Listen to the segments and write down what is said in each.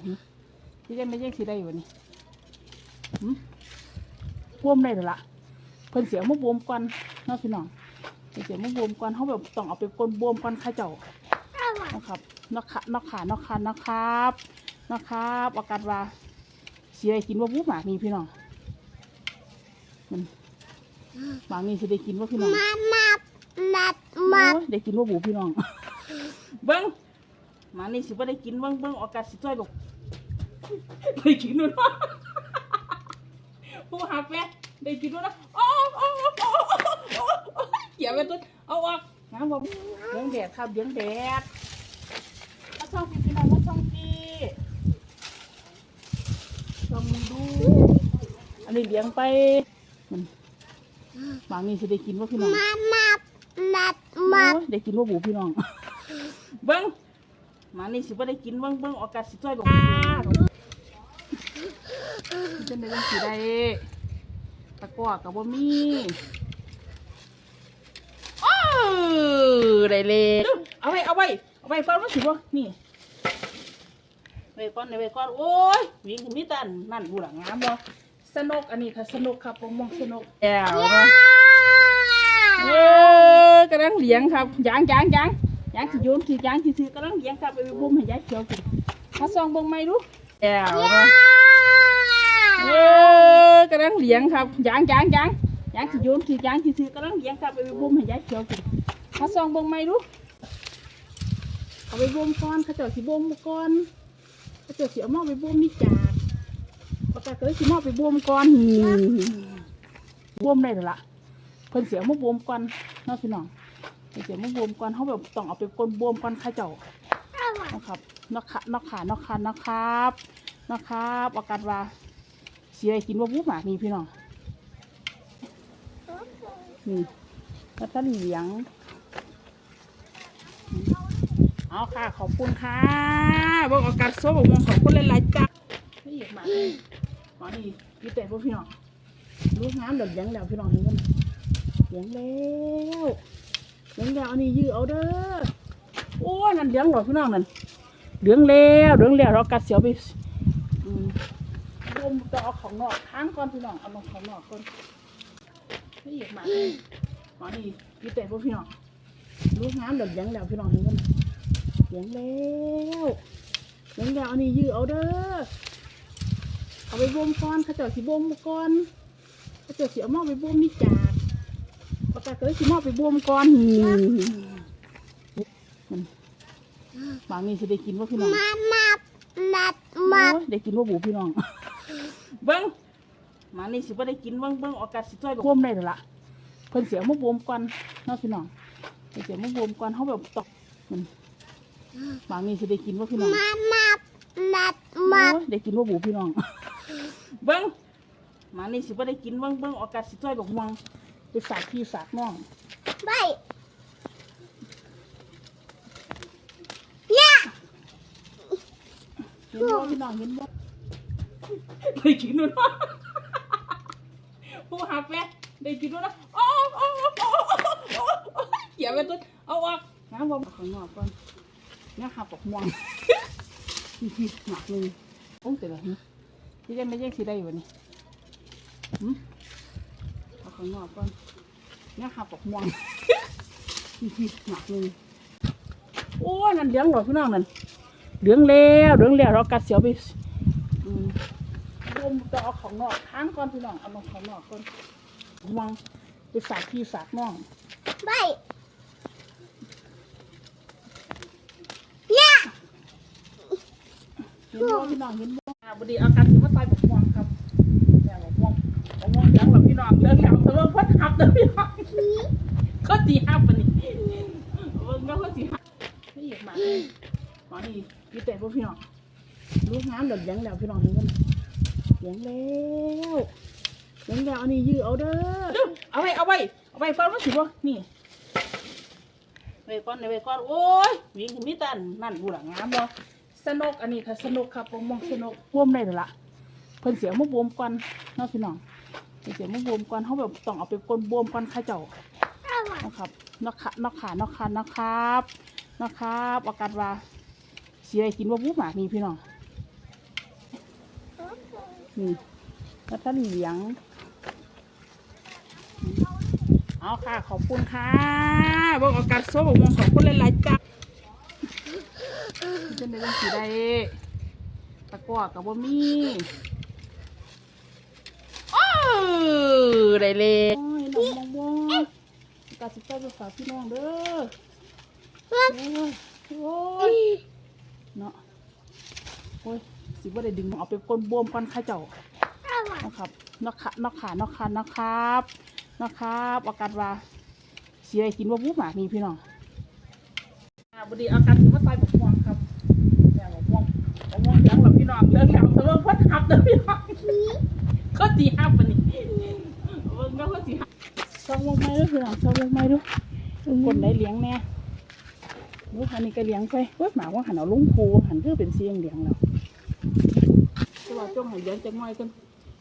อหึที่ยังไม่ยังสิได้อยู่นี่หึบวมได้หรือละเพิ่นเสียมาบวมก่อนเนาะพี่น้องเพิ่นเสียมาบวมก่อนเขาแบบต้องเอาไปกลนบวมก่อนเข้าเจ้านะครับนกขานกขานกขานะครับนะครับอากาศว่าเสียกินว่าบุหมากนี่พี่น้องมันหมากนี่สิได้กินว่าพี่น้องมามามามาโอ้ยได้กินว่าบูพี่น้องเบิ้งหมานี่สิบ่ได้กินเบิ้งเบิ้งอากาศสิจ้อยบอก ได้กินด้วยนะผู้หักแม่ได้กินด้วยนะโอ้โอ้โอ้โอ้โอ้โอ้เกี่ยไปตัวเอาออกน้ำบอกเลี้ยงแดดครับเลี้ยงแดดมาส่องพี่พี่น้องมาส่องพี่ส่องดูอันนี้เลี้ยงไปมันมานี่สิได้กินว่าพี่น้องมามามาโอ้มาได้กินว่าบูพี่น้องเบิ้งมานี่สิบ่ได้กินเบิ้งเบิ้งอากาศสิจ้อยบอก เป็นได้ยังสิได้ตะกร้อกับบ่มีโอ้ได้เลยเอาไว้เอาไว้เอาไว้ฟังมันสิบ่นี่ไว้ก่อนไว้ก่อนโอ้ยวิ่งขึ้นมีแตันนั่นบูหลังงามบ่สนุกอันนี้ค่ะสนุกครับผมมองสนุกแก้วเนาะเออกำลังเลี้ยงครับยางยางยางยางสิโยนสิยางสิซื้อกำลังเลี้ยงครับไปบุ้มให้ยายเขียวกินมาส่องเบิ่งไหมดูแก้วเนาะ เออกำลังเลี้ยงครับยางยางยางยางสิโยนสิยางสิซื้อกำลังเลี้ยงครับไปบุ้มให้ยายเขียวกินมาส่องเบิ่งไหมดูเอาไปบ่มก่อนเขาเจ้าสิบ่มก่อนเขาเจ้าสิเอาหม้อไปบ่มนี่จากปากกาเกยสิหม้อไปบ่มก่อนนี่บ่มได้แล้วล่ะเพิ่นเสียมาบวมก่อนเนาะพี่น้องเพิ่นเสียมาบวมก่อนเขาแบบต้องเอาไปกลนบวมก่อนเข้าเจ้านะครับนกขานกขานกขานนะครับนะครับอากาศว่า สียกินว่าบุหมากนี่พี่น้องนี่แล้วท่านเหลียง เอาค่ะ ขอบคุณค่ะบอกอากาศโซ่บอกมองขอบคุณหลายๆจ้าไม่หมาเลยอ๋อนี่ยี่เตะพวกพี่น้องลูกน้ำเดือดยังแล้วพี่น้องเห็นกันเลี้ยงแล้วเลี้ยงแล้วอันนี้ยื้อเอาเด้อ โอ้ยนั่นเลี้ยงหรอพี่น้องนั่นเลี้ยงแล้วเลี้ยงแล้วเรากัดเสียวไป จะเอาของนอกค้างก่อนพี่น้องเอาลงของนอกก่อนไม่หยิบมาเลยอ๋อนี่ยี่เตะพวกพี่น้องลูกน้ำเดือดเลี้ยงแล้วพี่น้องเห็นกันเลี้ยงแล้วเลี้ยงแล้วอันนี้ยื้อเอาเด้อเอาไปบ่มก่อนเขาเจ้าสิบ่มก่อนเขาเจ้าสิเอาหม้อไปบ่มนี่จากปากกาเกยสิมอบไปบวมก่อนนี่มันบางนี่สิได้กินว่าพี่น้องมามามาโอ้มายได้กินว่าบูพี่น้อง เบิ้งหมานี่สิบ่ได้กินเบิ้งเบิ้งอากาศสิจ้อยแบบบวมได้แล้วล่ะเพิ่นเสียมาบวมก่อนเนาะพี่น้องเพิ่นเสียมาบวมก่อนเขาแบบตอกมันบางนี่สิได้กินว่าพี่น้องมามามาโอ้มายได้กินว่าบูพี่น้อง เบิ้งหมานี่สิบ่ได้กินเบิ้งเบิ้งอากาศสิจ้อยแบบม่วงไปฝากพี่ฝากน้องไปเนี่ยเห็นบ่พี่น้องเห็นบ่ ได้กินด้วยนผู้หักแม่ได้กินด้วยนะโอ้โอ้โอ้โอ้โอ้โอ้เกี่ยวไปตัวเอาออกน้ำบ่ข้างนอกก่อนนี่ยหักปกม่วงหนักเลยโอ้แต่ละนี่ที่ได้ไม่แย่งสิได้อยู่นี่หืมเอาข้างนอกก่อนนี่ยหักปกม่วงหนักเลยโอ้ นั่นเลี้ยงหรอพี่น้องนั่นเหลืองแล้วเหลืองแล้วเรากัดเสียวไป อืมรวมจะเอาของนอกค้างก่อนพี่น้อง เอาลงของนอกก่อนวางไปฝากพี่ฝากน้องไปเนี่ยเห็นบ่พี่น้องเห็นบ่อ่าบดีเอากัดสิมาตายบอกม่วงครับแม่บอกม่วงบอกม่วงเหลืองแบบพี่น้องเหลืองแล้วแต่ว่าเพิ่นหับเด้อพี่น้องก็สีหับปะนี่เบิ่งแล้วก็สีหับนี่อีกมาเลยมานี่พี่เตะพวกพี่น้องลูกน้ำเดือดเลี้ยงแล้วพี่น้องเห็นกัน เลี้ยงแล้วเลี้ยงแล้วอันนี้ยื้อเอาเด้อเอาไว้เอาไว้เอาไว้ฟังมันสิบ่นี่ไว้ก่อนไว้ก่อนโอ้ยวิ่งมีตันนั่นบูหลังงามบ่สนุกอันนี้ค่ะสนุกครับผมมองสนุกบวมได้แล้วล่ะเพิ่นเสียมาบวมก่อนเนาะพี่น้องเสียมาบวมก่อนเขาแบบต้องเอาไปกลนบวมก่อนข้าเจ้านะครับนกขานกขานกขานนะครับนะครับอากาศว่าเสียกินว่าบุหมากนี่พี่น้อง นี่แล้วท่านเหลียง เอาค่ะ ขอบคุณค่ะบอกอากาศโซ่บอกมองของคนหลายๆจ้าเป็นในเรื่องสีใดตะกร้อกับบ่มีโอ้ได้เลยโอ้ยน้องมองมองอากาศสิบเก้าภาษากพี่น้องเด้อโอ้ยโอ้ยเนาะโอ้ย สิว่าได้ดึงเอาไปก้นบวมก่อนข้าเจ้านะครับนกขานกขานกขานกครับนกครับอากาศว่าเสียกินว่าบุ้หมากนี่พี่น้องอ่าบดีอากาศถือว่าตายบกม่วงครับแม่บกม่วงบกม่วงเลี้ยงแบบพี่น้องเลี้ยงแล้วแต่ว่าพัดหับเด้อพี่น้องก็จีหับปะนี่เบิ่งแล้วก็จีหับช่องวงไม้ด้วยพี่น้องช่องวงไม้ด้วยคนไหนเลี้ยงแน่ดูอันนี้ก็เลี้ยงไปเว้ยหมาว่าหันเอาลุงพูหันคือเป็นเสียงเลี้ยงแล้วแต่ ว่าจ้องให้เลี้ยงจังไงกัน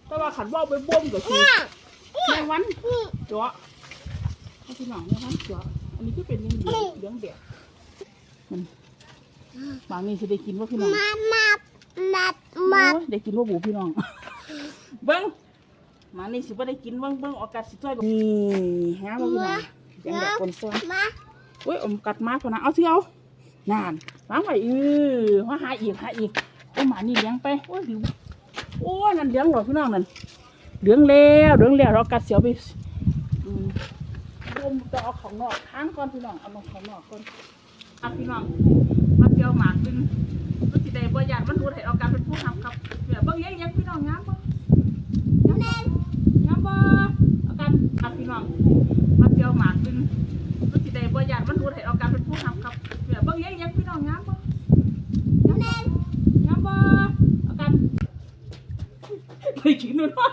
แต่ว่าขันว่าไปบ่มก็คือแมงวันเจาะเอาที่หนังแมงวันเจาะอันนี้ก็เป็นเลี้ยงเลี้ยงเลี้ยงแดดมันบางนี่จะได้กินว่าพี่น้องมามานัดโอ้มายได้กินว่าบูพี่น้องเบิ้งมานี่สิว่าได้กินเบิ้งเบิ้งออกกัดสิจ้อยนี่ฮะว่าพี่น้องเลี้ยงแบบคนซ้อนมาโอ้ยอมกัดมาพอนะเอาเที่ยวนานวางไว้อือว่าหาอีกหาอีกโอ้หมานี่เลี้ยงไปโอ้ยดิวโอ้ ยนั่นเลี้ยงหรอพี่น้องนั่นเลี้ยงแล้วเลี้ยงแล้วเรากัดเสียวไปอืมรวมจะเอาของนอกค้างก่อนพี่น้องเอามาของนอกก่อนอะพี่น้องมาเที่ยวหมากดึงมันสิได้บ่ยานมันรู้ให้เอาการเป็นผู้ทำครับเดี๋ยวเบิ่งยังยังพี่น้องงามบ่งามบ่งามบ่เอาการอะพี่น้องมาเที่ยวหมากดึง มันสิได้บ่ยานมันรู้ให้เอาการเป็นผู้ทำครับเดี๋ยวเบิ่งยังยังพี่น้องงามบ่งามบ่งามบ่เอาการได้กินนู่นวะ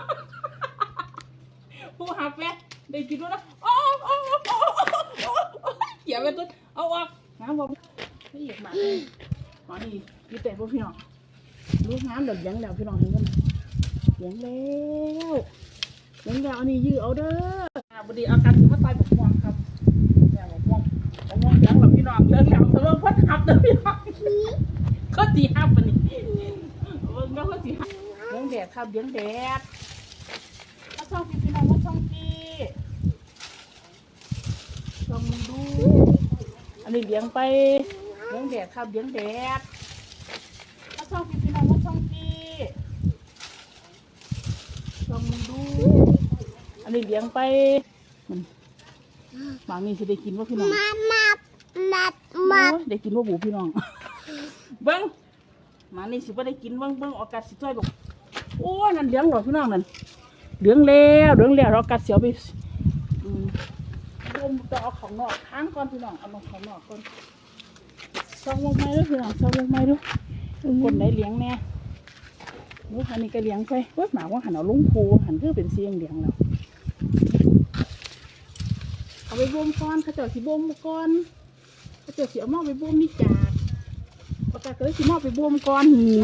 ผู้หักแม่ได้กินนู่นนะโอ้โอ้โอ้โอ้โอ้โอ้เกี่ยวไปตุ้นเอาออกงามบ่ไม่อยากมาเลยอ๋อนี่ยี่แต่พวกพี่น้องลูกงามเดี๋ยวเลี้ยงแล้วพี่น้องเห็นกันเลี้ยงแล้วเลี้ยงแล้วอันนี้ยื้อเอาเด้ออ่าบดีอาการถือว่าตายบกม่วงครับแม่บอกม่วงบอกม่วงเลี้ยงแบบพี่น้องเลี้ยงแล้วแต่ว่าพัดหับเด้อพี่น้องก็จีหับปนี่เบิ่งแล้วก็จีหับเลี้ยงแดดครับเลี้ยงแดดมาช่องพี่พี่น้องมาช่องพี่ลองดู อันนี้เลี้ยงไปเลี้ยงแดดครับเลี้ยงแดดมาช่องพี่พี่น้องมาช่องพี่ลองดูอันนี้เลี้ยงไปมันบางนี่จะได้กินว่าพี่น้องมามานัดโอ้มาได้กินว่าบูพี่น้องเบิ้งมานี่สิว่าได้กินเบิ้งเบิ้งอากาศสิจ้อยบอกโอ้ยนั่นเลี้ยงหรอพี่น้องนั่นเลี้ยงแล้วเลี้ยงแล้วเรากัดเสียวไป รวมจะเอาของนอกค้างก่อนพี่น้องเอามาของนอกก่อนช่องวงไม้ด้วยพี่น้องช่องวงไม้ด้วยคนไหนเลี้ยงแน่ลูกอันนี้ก็เลี้ยงไปเว้ยหมาว่าหันเอาลุงพูหันคือเป็นเสียงเลี้ยงแล้วเอาไปบ่มก่อนขาเจ้าสิบ่มก่อนขาเจะเสียมอไปบ่มนี่จากประกาศเลยสิมอไปบ่มก่อนนี่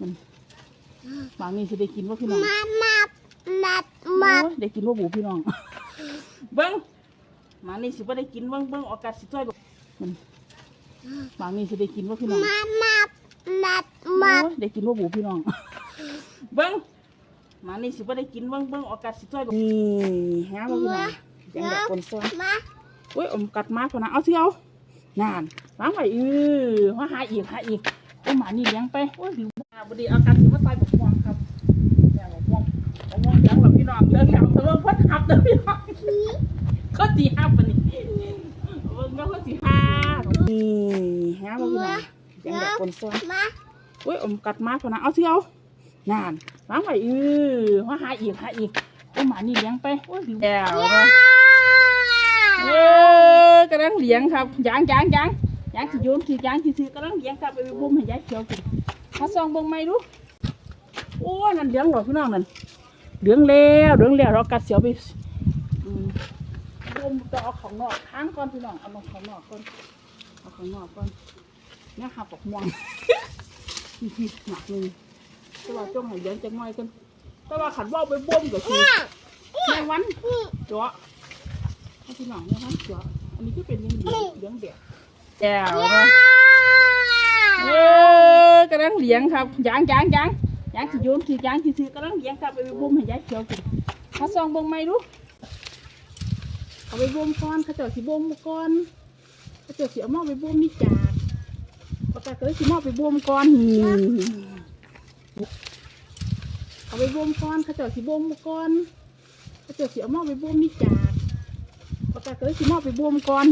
มันบางนี่สิได้กินว่าพี่น้องมามานัดโอ้มาได้กินว่าบูพี่น้อง เบิ้งบางนี่สิว่าได้กินเบิ้งเบิ้งอากาศสิจ้อยบอกมันบางนี่สิได้กินว่าพี่น้องมามานัดโอ้มายได้กินว่าบูพี่น้อง เบิ้งบางนี่สิว่าได้กินเบิ้งเบิ้งอากาศสิจ้อยบอกนี่ฮะว่าพี่น้องยังแบบคนซ้อนมาโอ้ยอมกัดมาพอนะเอาเที่ยวนานวางไว้อือว่าหาอีกหาอีกโอ้หมานี่เลี้ยงไปโอ้ยดิวอ่าบดีอาการถือว่าตายบกม่วงครับแม่บกม่วงบกม่วงเลี้ยงแบบพี่น้องเลี้ยงแล้วแต่ว่าพัดหับเด้อพี่น้อง ก็จีหับปะนี่เบิ่งแล้วก็จีหับนี่ฮะว่าพี่น้องเลี้ยงแบบคนซ้อนมาโอ้ยอมกัดมาพอนะเอาเที่ยวนานวางไว้อือว่าหาอีกหาอีกโอ้หมานี่เลี้ยงไปโอ้ยดิวแล้วนะเออกำลังเลี้ยงครับยางยางยางยางสิโยนสิยางสิซื้อกำลังเลี้ยงครับไปบุ้มให้ยายเขียวกินมาซองเบิ่งไม่ดูโอ้ยนั่นเลี้ยงหรอพี่น้องนั่นเลี้ยงแล้วเลี้ยงแล้วเรากัดเสียวไปอืม บุ้มจะเอาของนอกค้างก่อนพี่น้องเอามาของนอกก่อนเอาของนอกก่อนเนี่ยหักปอกม่วงนี่หนักหนึงแต่ว่าจ้องห้เลี้ยงจังไงกันแต่ว่าขันว่าไปบุ้มก็คือแมงวันเจาะเอาที่หลังนะคะเสืออันนี้ก็เป็นเลี้ยงเลี้ยงเลี้ยงแดดแก้วนะเออกำลังเลี้ยงครับยางยางยางยางสิโยนคือยางสิซื้อกำลังเลี้ยงกลับไปบ่มให้ยายเขียวกินมาซองบ่งใหม่ดูเอา ไปบ่มก้อนข้าเจ้าสิบ่มก้อนข้าเจ้าสิเอาหม้อไปบ่มนี่จากประกาศเลยสิหม้อไปบ่มก้อนเอาไปบ่มก้อนข้าเจ้าสิบ่มก้อนข้าเจ้าสิเอาหม้อไปบ่มนี่จากประกาศเลยสิหม้อไปบ่มก้อน